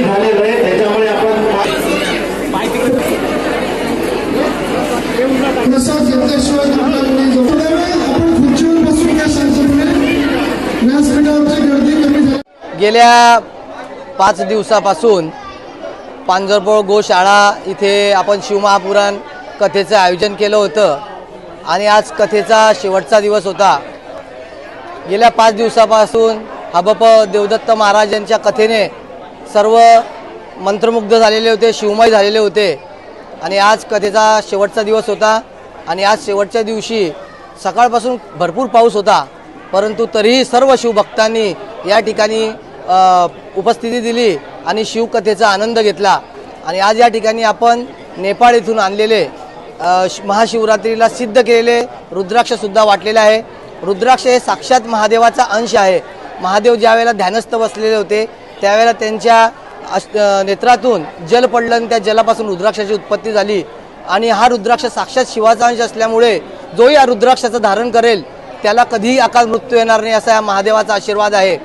झालेलं आहे त्याच्यामुळे आपण गेल्या पाच दिवसापासून पांजरपोळ गोशाळा इथे आपण शिवमहापुराण कथेचं आयोजन केलं होतं आणि आज कथेचा शेवटचा दिवस होता. गेल्या पाच दिवसापासून हबप देवदत्त महाराज यांच्या कथेने सर्व मंत्रमुग्ध झालेले होते शिवमय झालेले होते. आणि आज कथेचा शेवटचा दिवस होता. आणि आज शेवटच्या दिवशी सकाळपासून भरपूर पाऊस होता. परंतु तरीही सर्व शिवभक्तांनी या ठिकाणी उपस्थिती दिली आणि शिवकथेचा आनंद घेतला. आणि आज या ठिकाणी आपण नेपाळ येथून आणलेले श- महाशिवरात्रीला सिद्ध केलेले रुद्राक्षसुद्धा वाटलेले आहे. रुद्राक्ष हे साक्षात महादेवाचा अंश आहे. महादेव ज्या वेळेला ध्यानस्थ बसलेले होते त्यावेळेला त्यांच्या नेत्रातून जल पडलं आणि त्या जलापासून रुद्राक्षाची उत्पत्ती झाली. आणि हा रुद्राक्ष साक्षात शिवाचा अंश असल्यामुळे जोही या रुद्राक्षाचं धारण करेल त्याला कधीही अकाल मृत्यू येणार नाही असा या महादेवाचा आशीर्वाद आहे.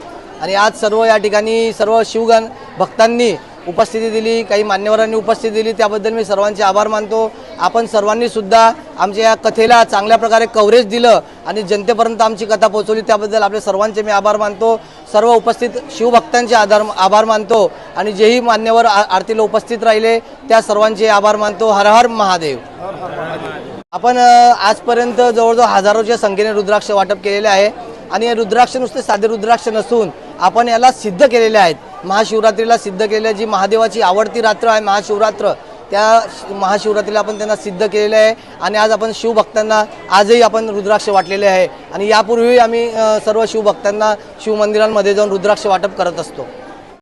आणि आज सर्व या ठिकाणी सर्व शिवगण भक्तांनी उपस्थिती दिली काही मान्यवरांनी उपस्थिती दिली त्याबद्दल मी सर्वांचे आभार मानतो. आपण सर्वांनीसुद्धा आमच्या या कथेला चांगल्या प्रकारे कव्हरेज दिलं आणि जनतेपर्यंत आमची कथा पोहोचवली त्याबद्दल आपले सर्वांचे मी आभार मानतो. सर्व उपस्थित शिवभक्तांचे आधार आभार मानतो आणि जेही मान्यवर आ- आरतीला उपस्थित राहिले त्या सर्वांचे आभार मानतो. हर हर महादेव. आपण आजपर्यंत जवळजवळ हजारोच्या संख्येने रुद्राक्ष वाटप केलेले आहे. आणि हे रुद्राक्ष नुसते साधे रुद्राक्ष नसून आपण याला सिद्ध केलेले आहेत. महाशिवरात्रीला सिद्ध केलेल्या जी महादेवाची आवडती रात्र आहे महाशिवरात्र त्या महाशिवरात्रीला आपण त्यांना सिद्ध केलेलं आहे. आणि आज आपण शिवभक्तांना आजही आपण रुद्राक्ष वाटलेले आहे. आणि यापूर्वी आम्ही सर्व शिवभक्तांना शिवमंदिरांमध्ये जाऊन रुद्राक्ष वाटप करत असतो.